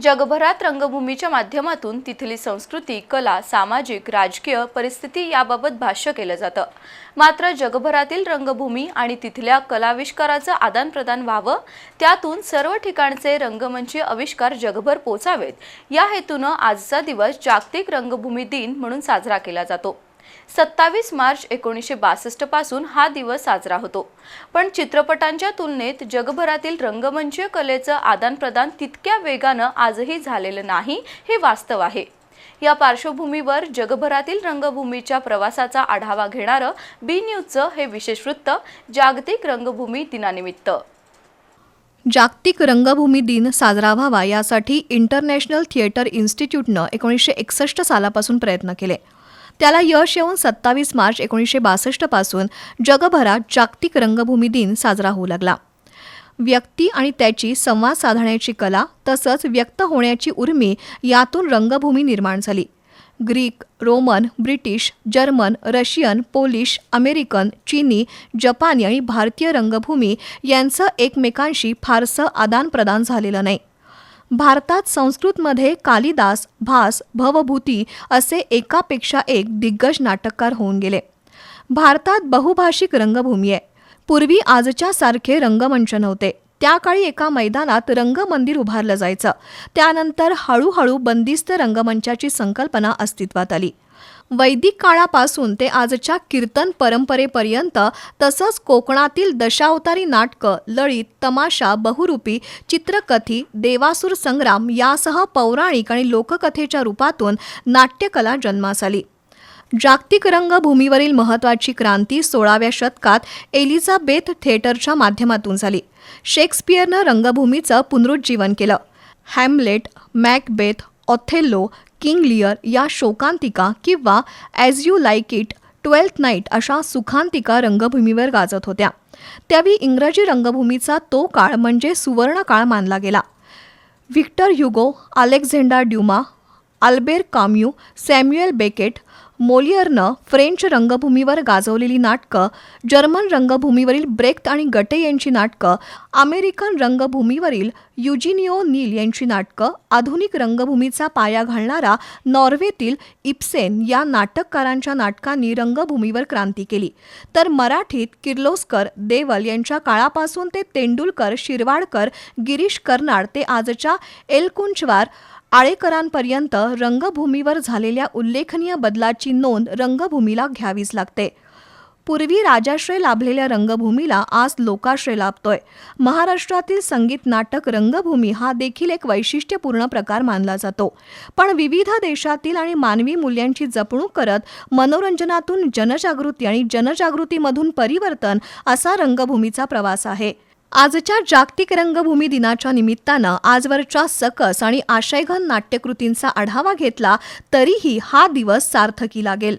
जगभरात रंगभूमीच्या माध्यमातून तिथली संस्कृती कला सामाजिक राजकीय परिस्थिती याबाबत भाष्य केलं जातं. मात्र जगभरातील रंगभूमी आणि तिथल्या कलाविष्काराचं आदानप्रदान व्हावं त्यातून सर्व ठिकाणचे रंगमंची आविष्कार जगभर पोचावेत. या हेतूनं आजचा दिवस जागतिक रंगभूमी दिन म्हणून साजरा केला जातो. सत्तावीस मार्च एकोणीसशे बासष्टपासून हा दिवस साजरा होतो. पण चित्रपटांच्या तुलनेत जगभरातील रंगमंचीय कलेचं आदानप्रदान तितक्या वेगानं आजही झालेलं नाही हे वास्तव आहे. या पार्श्वभूमीवर जगभरातील रंगभूमीच्या प्रवासाचा आढावा घेणारं बी न्यूजचं हे विशेष वृत्त जागतिक रंगभूमी दिनानिमित्त. जागतिक रंगभूमी दिन साजरा व्हावा यासाठी इंटरनॅशनल थिएटर इन्स्टिट्यूटनं एकोणीसशे एकसष्ट सालापासून प्रयत्न केले. त्याला यश येऊन सत्तावीस मार्च एकोणीसशे बासष्टपासून जगभरात जागतिक रंगभूमी दिन साजरा होऊ लागला. व्यक्ती आणि त्याची संवाद साधण्याची कला तसंच व्यक्त होण्याची उर्मी यातून रंगभूमी निर्माण झाली. Greek Roman British German Russian Polish American चीनी जपानी आणि भारतीय रंगभूमी यांचं एकमेकांशी फारसं आदानप्रदान झालेलं नाही. भारतात संस्कृतमध्ये कालिदास भास भवभूती असे एकापेक्षा एक दिग्गज नाटककार होऊन गेले. भारतात बहुभाषिक रंगभूमी आहे. पूर्वी आजच्या सारखे रंगमंच नव्हते. त्या काळी एका मैदानात रंगमंदिर उभारलं जायचं. त्यानंतर हळूहळू बंदिस्त रंगमंचाची संकल्पना अस्तित्वात आली. वैदिक काळापासून ते आजच्या कीर्तन परंपरेपर्यंत तसंच कोकणातील दशावतारी नाटकं लळीत तमाशा बहुरूपी चित्रकथी देवासूर संग्राम यासह पौराणिक आणि लोककथेच्या रूपातून नाट्यकला जन्मास आली. जागतिक रंगभूमीवरील महत्त्वाची क्रांती सोळाव्या शतकात एलिझाबेथ थिएटरच्या माध्यमातून झाली. शेक्सपियरनं रंगभूमीचं पुनरुज्जीवन केलं. Hamlet Macbeth Othello King Lear या शोकांतिका किंवा as you like it twelfth night अशा सुखांतिका रंगभूमीवर गाजत होत्या. त्यावेळी इंग्रजी रंगभूमीचा तो काळ म्हणजे सुवर्ण काळ मानला गेला. Victor Hugo Alexandre Dumas Albert Camus Samuel Beckett मोलियरनं French रंगभूमीवर गाजवलेली नाटकं जर्मन रंगभूमीवरील ब्रेक्ट आणि गटे यांची नाटकं अमेरिकन रंगभूमीवरील युजिनिओ नील यांची नाटकं आधुनिक रंगभूमीचा पाया घालणारा नॉर्वेतील इप्सेन या नाटककारांच्या नाटकांनी रंगभूमीवर क्रांती केली. तर मराठीत किर्लोस्कर देवल यांच्या काळापासून ते तेंडुलकर शिरवाडकर गिरीश कर्नाड ते आजच्या एलकुंचवार आळेकरांपर्यंत रंगभूमीवर झालेल्या उल्लेखनीय बदलाची नोंद रंगभूमीला घ्यावीच लागते. पूर्वी राजाश्रय लाभलेल्या रंगभूमीला आज लोकाश्रय लाभतोय. महाराष्ट्रातील संगीत नाटक रंगभूमी हा देखील एक वैशिष्ट्यपूर्ण प्रकार मानला जातो. पण विविध देशातील आणि मानवी मूल्यांची जपणूक करत मनोरंजनातून जनजागृती आणि जनजागृतीमधून परिवर्तन असा रंगभूमीचा प्रवास आहे. आजच्या जागतिक रंगभूमी दिनाच्या निमित्तानं आजवरच्या सकस आणि आशयघन नाट्यकृतींचा आढावा घेतला तरीही हा दिवस सार्थकी लागेल.